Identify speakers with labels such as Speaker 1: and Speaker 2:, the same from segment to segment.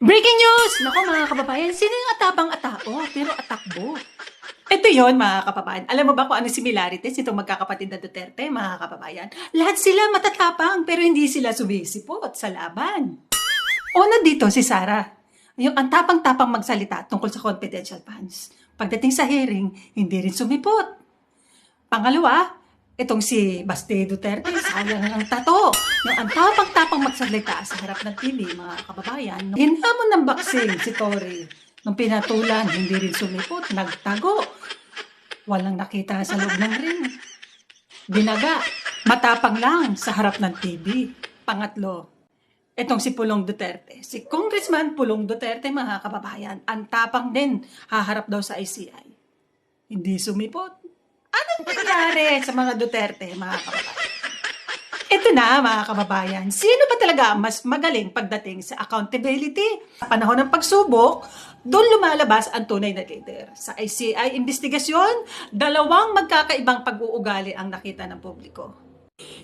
Speaker 1: Breaking news! Nako mga kababayan, sino yung atapang atao pero atakbo? Ito yon mga kababayan. Alam mo ba kung ano similarities itong magkakapatid na Duterte, mga kababayan? Lahat sila matatapang pero hindi sila sumisipot sa laban. Una dito si Sara. Yung ang tapang-tapang magsalita tungkol sa confidential funds. Pagdating sa hearing, hindi rin sumipot. Pangalawa, itong si Baste Duterte, sayang ang tato. Yung ang tapang-tapang magsalita sa harap ng TV, mga kababayan, nung hinamon ng boxing si Tory, nung pinatulan, hindi rin sumipot, nagtago. Walang nakita sa loob ng ring. Binaga, matapang lang sa harap ng TV. Pangatlo, itong si Pulong Duterte. Si Congressman Pulong Duterte, mga kababayan, ang tapang din haharap daw sa ICI. Hindi sumipot. Anong nangyari sa mga Duterte, mga kababayan? Ito na, mga kababayan. Sino ba talaga mas magaling pagdating sa accountability? Sa panahon ng pagsubok, doon lumalabas ang tunay na leader. Sa ICI investigasyon, dalawang magkakaibang pag-uugali ang nakita ng publiko.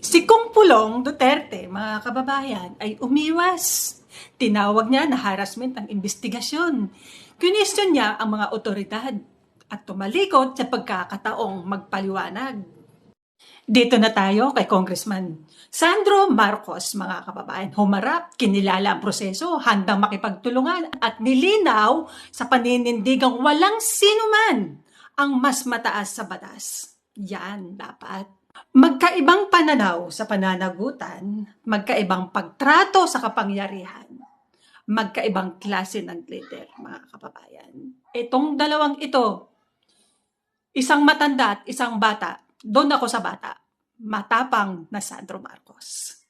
Speaker 1: Si Kung Pulong Duterte, mga kababayan, ay umiwas. Tinawag niya na harassment ang investigasyon. Kinestyon niya ang mga otoridad at tumalikod sa pagkakataong magpaliwanag. Dito na tayo kay Congressman Sandro Marcos, mga kababayan. Humarap, kinilala ang proseso, handang makipagtulungan at nilinaw sa paninindigang walang sinuman ang mas mataas sa batas. Yan dapat. Magkaibang pananaw sa pananagutan, magkaibang pagtrato sa kapangyarihan, magkaibang klase ng glitter, mga kababayan. Itong dalawang ito, isang matanda at isang bata, doon ako sa bata, matapang na Sandro Marcos.